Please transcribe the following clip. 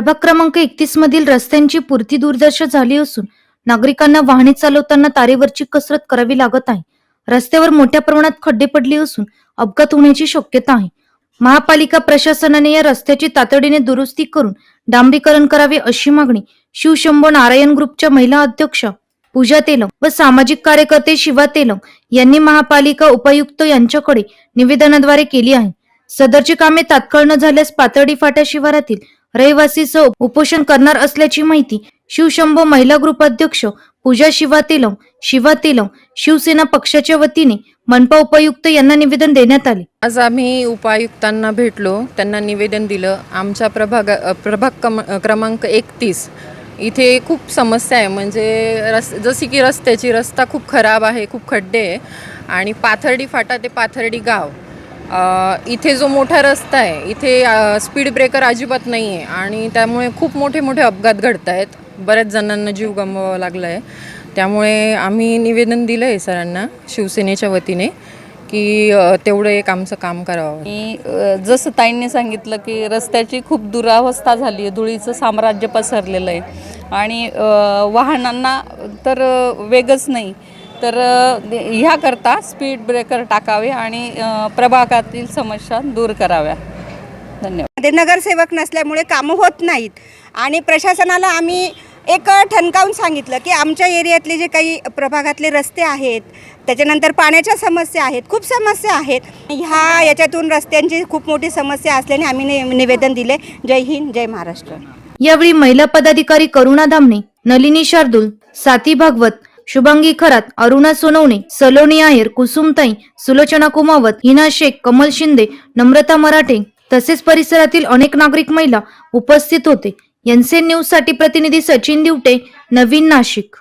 प्रभाग क्रमांक एकतीस मधील रस्त्यांची पूर्ती दुर्दशा झाली असून नागरिकांना वाहने चालवताना तारेवरची कसरत करावी लागत आहे. रस्त्यावर मोठ्या प्रमाणात खड्डे पडले असून अपघात होण्याची शक्यता आहे. महापालिका प्रशासनाने या रस्त्याची तातडीने दुरुस्ती करून डांबरीकरण करावे अशी मागणी शिवशंभो नारायण ग्रुपच्या महिला अध्यक्ष पूजा तेलंग व सामाजिक कार्यकर्ते शिवा तेलंग यांनी महापालिका उपायुक्त यांच्याकडे निवेदनाद्वारे केली आहे. सदरची कामे तात्काळ न झाल्यास पातळी फाट्या शिवारातील रहिवासीसह उपोषण करणार असल्याची माहिती शिवशंभो महिला ग्रुप अध्यक्ष पूजा शिवा तेलंग शिवा तेलंग शिवसेना पक्षाच्या वतीने मनपा उपायुक्त यांना निवेदन देण्यात आले. आज आम्ही उपायुक्तांना भेटलो त्यांना निवेदन दिलं. आमच्या प्रभाग प्रभाग कम क्रमांक एकतीस. इथे खूप समस्या आहे. म्हणजे रस जशी की रस्त्याची रस्ता खूप खराब आहे खूप खड्डे आहे. आणि पाथर्डी फाटा ते पाथर्डी गाव. इथे जो मोठा रस्ता आहे इथे स्पीड ब्रेकर अजिबात नाही आहे आणि त्यामुळे खूप मोठे मोठे अपघात घडत आहेत बऱ्याच जणांना जीव गमवावा लागला आहे त्यामुळे आम्ही निवेदन दिलं आहे सरांना शिवसेनेच्या वतीने की तेवढं एक आमचं काम करावं. की जसं ताईंनी सांगितलं की रस्त्याची खूप दुरावस्था झाली आहे धुळीचं साम्राज्य पसरलेलं आहे. आणि वाहनांना तर वेगच नाही. तर ह्याकरता स्पीड ब्रेकर टाकावे आणि प्रभागातील समस्या दूर कराव्या. धन्यवाद. ते नगरसेवक नसल्यामुळे कामं होत नाहीत. आणि प्रशासनाला आम्ही एक ठणकावून सांगितलं की आमच्या एरियातले जे काही प्रभागातले रस्ते आहेत त्याच्यानंतर पाण्याच्या समस्या आहेत खूप समस्या आहेत. ह्या याच्यातून रस्त्यांची खूप मोठी समस्या असल्याने आम्ही नि निवेदन दिले. जय हिंद जय महाराष्ट्र. यावेळी महिला पदाधिकारी करुणा धामणे नलिनी शार्दूल साती भागवत शुभांगी खरात अरुणा सोनवणे सलोनी आहेर कुसुमताई सुलोचना कुमावत हिना शेख कमल शिंदे नम्रता मराठे तसेच परिसरातील अनेक नागरिक महिला उपस्थित होते. यांचे न्यूजसाठी प्रतिनिधी सचिन दिवटे नवीन नाशिक.